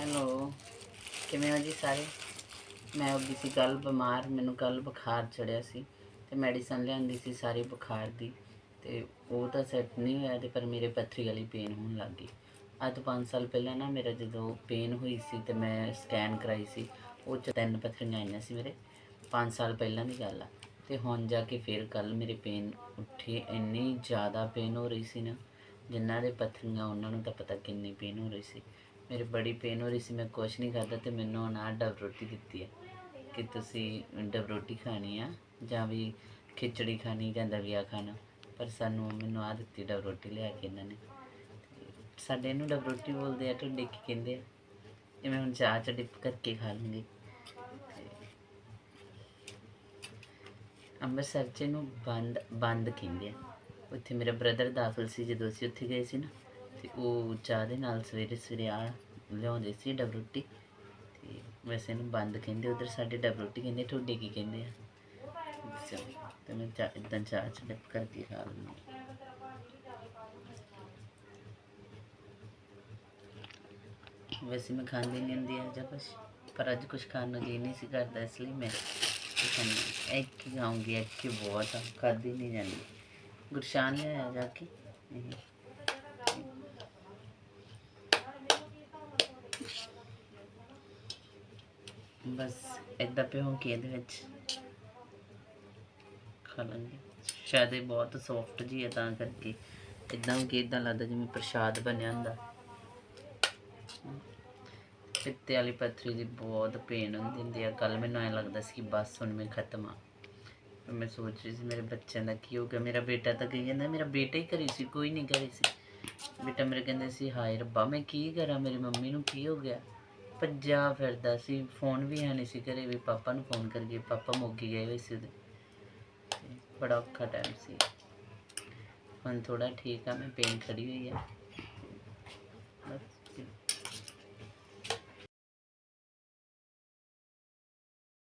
Hello ਕਿਵੇਂ ਹੋ ਜੀ ਸਾਰੇ? ਮੈਂ ਹੋ ਗਈ ਸੀ ਕੱਲ ਬਿਮਾਰ, ਮੈਨੂੰ ਕੱਲ ਬੁਖਾਰ ਚੜਿਆ ਸੀ ਤੇ ਮੈਡੀਸਨ ਲਿਆਂਦੀ ਸੀ ਸਾਰੀ ਬੁਖਾਰ ਦੀ ਤੇ ਉਹ ਤਾਂ ਸੈੱਟ ਨਹੀਂ ਹੋਇਆ ਤੇ ਪਰ ਮੇਰੇ ਪੱਥਰੀ ਵਾਲੀ ਪੇਨ ਹੋਣ ਲੱਗ ਗਈ। ਅੱਜ ਤੋਂ 5 ਸਾਲ ਪਹਿਲਾਂ ਨਾ ਮੇਰਾ ਜਦੋਂ ਪੇਨ ਹੋਈ ਸੀ ਤੇ ਮੈਂ ਸਕੈਨ ਕਰਾਈ ਸੀ, ਉਹ ਚ ਤਿੰਨ ਪੱਥਰੀਆਂ ਆਈਆਂ ਸੀ ਮੇਰੇ 5 ਸਾਲ ਪਹਿਲਾਂ ਦੀ ਗੱਲ ਆ। ਤੇ ਹੁਣ ਜਾ ਕੇ ਫਿਰ ਕੱਲ ਮੇਰੇ ਪੇਨ ਉੱਠੀ, ਇੰਨੀ ਜ਼ਿਆਦਾ ਪੇਨ ਹੋ ਰਹੀ ਸੀ ਨਾ ਜਿਨ੍ਹਾਂ ਦੇ ਪੱਥਰੀਆਂ, ਉਹਨਾਂ ਨੂੰ ਤਾਂ ਪਤਾ ਕਿੰਨੀ ਪੇਨ ਹੋ ਰਹੀ ਸੀ। ਮੇਰੇ ਬੜੀ ਪੇਨ ਹੋ ਰਹੀ ਸੀ, ਮੈਂ ਕੁਛ ਨਹੀਂ ਖਾਦਾ ਤੇ ਮੈਨੂੰ ਹੁਣ ਆਹ ਡਬ ਰੋਟੀ ਦਿੱਤੀ ਹੈ ਕਿ ਤੁਸੀਂ ਡਬ ਰੋਟੀ ਖਾਣੀ ਆ ਜਾਂ ਵੀ ਖਿਚੜੀ ਖਾਣੀ ਜਾਂ ਦਲੀਆ ਖਾਣਾ, ਪਰ ਸਾਨੂੰ ਮੈਨੂੰ ਆਹ ਦਿੱਤੀ ਡਬ ਰੋਟੀ ਲਿਆ ਕੇ ਇਹਨਾਂ ਨੇ। ਸਾਡੇ ਇਹਨੂੰ ਡਬ ਰੋਟੀ ਬੋਲਦੇ ਆ, ਢੋਡੇ ਕੀ ਕਹਿੰਦੇ ਆ ਇਹ ਮੈਂ ਹੁਣ ਚਾਹ ਚ ਡਿਪ ਕਰਕੇ ਖਾ ਲੂੰਗੀ। ਅੰਮ੍ਰਿਤਸਰ ਚ ਇਹਨੂੰ ਬੰਦ ਬੰਦ ਕਹਿੰਦੇ ਆ। ਉੱਥੇ ਮੇਰਾ ਬ੍ਰਦਰ ਦਾਖਲ ਸੀ ਜਦੋਂ ਅਸੀਂ ਉੱਥੇ ਗਏ ਸੀ ਨਾ। ਤੇ ਉਹ ਚਾਹ ਦੇ ਨਾਲ ਸਵੇਰੇ ਸਵੇਰੇ ਆ ਲਿਆਉਂਦੇ ਸੀ ਡਬ ਰੋਟੀ ਤੇ ਵੈਸੇ ਇਹਨੂੰ ਬੰਦ ਕਹਿੰਦੇ ਉਧਰ ਸਾਡੇ ਡਬ ਰੋਟੀ ਕਹਿੰਦੇ ਤੁਹਾਡੇ ਕੀ ਕਹਿੰਦੇ ਆ? ਚਲੋ, ਤੇ ਮੈਂ ਚਾਹ ਇਦਾਂ ਚਾਹ ਚ ਡਿਪ ਕਰਕੇ ਖਾ ਲੈਂਦੀ ਵੈਸੇ ਮੈਂ ਖਾਂਦੀ ਨਹੀਂ ਹੁੰਦੀ ਆ ਜਾਂ ਕੁਛ ਪਰ ਅੱਜ ਕੁਛ ਖਾਣ ਨੂੰ ਜੀ ਨਹੀਂ ਸੀ ਕਰਦਾ ਇਸ ਲਈ ਮੈਂ ਇੱਕ ਹੀ ਖਾਊਂਗੀ ਇੱਕ ਹੀ ਬਹੁਤ ਆ ਖਾਦੀ ਨਹੀਂ ਜਾਂਦੀ। ਗੁਰਸ਼ਾਨ ਨੇ ਆਇਆ ਜਾ ਕੇ ਬਸ ਇਦਾਂ ਪਿਓ ਕੇ ਇਹਦੇ ਵਿੱਚ। ਖਾ ਲਾਂਗੇ। ਸ਼ਾਇਦ ਇਹ ਬਹੁਤ ਸੌਫਟ ਜੀ ਹੈ ਤਾਂ ਕਰਕੇ। ਇਦਾਂ ਕਿ ਇਦਾਂ ਲੱਗਦਾ ਜਿਵੇਂ ਪ੍ਰਸ਼ਾਦ ਬਣਿਆ ਹੁੰਦਾ। ਪਿੱਤੇ ਵਾਲੀ ਪੱਥਰੀ ਦੀ ਬਹੁਤ ਪੇਨ ਹੁੰਦੀ ਹੁੰਦੀ ਆ। ਕੱਲ ਮੈਨੂੰ ਐ ਲੱਗਦਾ ਸੀ ਕਿ ਬਸ ਹੁਣ ਮੈਂ ਖਤਮ ਆ। ਮੈਂ ਸੋਚ ਰਹੀ ਸੀ ਮੇਰੇ ਬੱਚਿਆਂ ਦਾ ਕੀ ਹੋ ਗਿਆ। ਮੇਰਾ ਬੇਟਾ ਤਾਂ ਕਹੀ ਜਾਂਦਾ, ਮੇਰਾ ਬੇਟਾ ਹੀ ਘਰੇ ਸੀ, ਕੋਈ ਨਹੀਂ ਘਰੇ ਸੀ। ਬੇਟਾ ਮੇਰੇ ਕਹਿੰਦੇ ਸੀ, ਹਾਏ ਰੱਬਾ, ਮੈਂ ਕੀ ਕਰਾਂ? ਮੇਰੀ ਮੰਮੀ ਨੂੰ ਕੀ ਹੋ ਗਿਆ? ਭੱਜਾ ਫਿਰਦਾ ਸੀ ਫੋਨ ਵੀ ਹੈ ਨਹੀਂ ਸੀ ਘਰੇ ਵੀ ਪਾਪਾ ਨੂੰ ਫੋਨ ਕਰੀਏ ਪਾਪਾ ਮੋਗੀ ਗਏ ਹੋਏ ਸੀ ਉਹਦੇ। ਬੜਾ ਔਖਾ ਟਾਈਮ ਸੀ। ਹੁਣ ਥੋੜਾ ਠੀਕ ਆ, ਮੈਂ ਪੇਨ ਖੜੀ ਹੋਈ ਆ।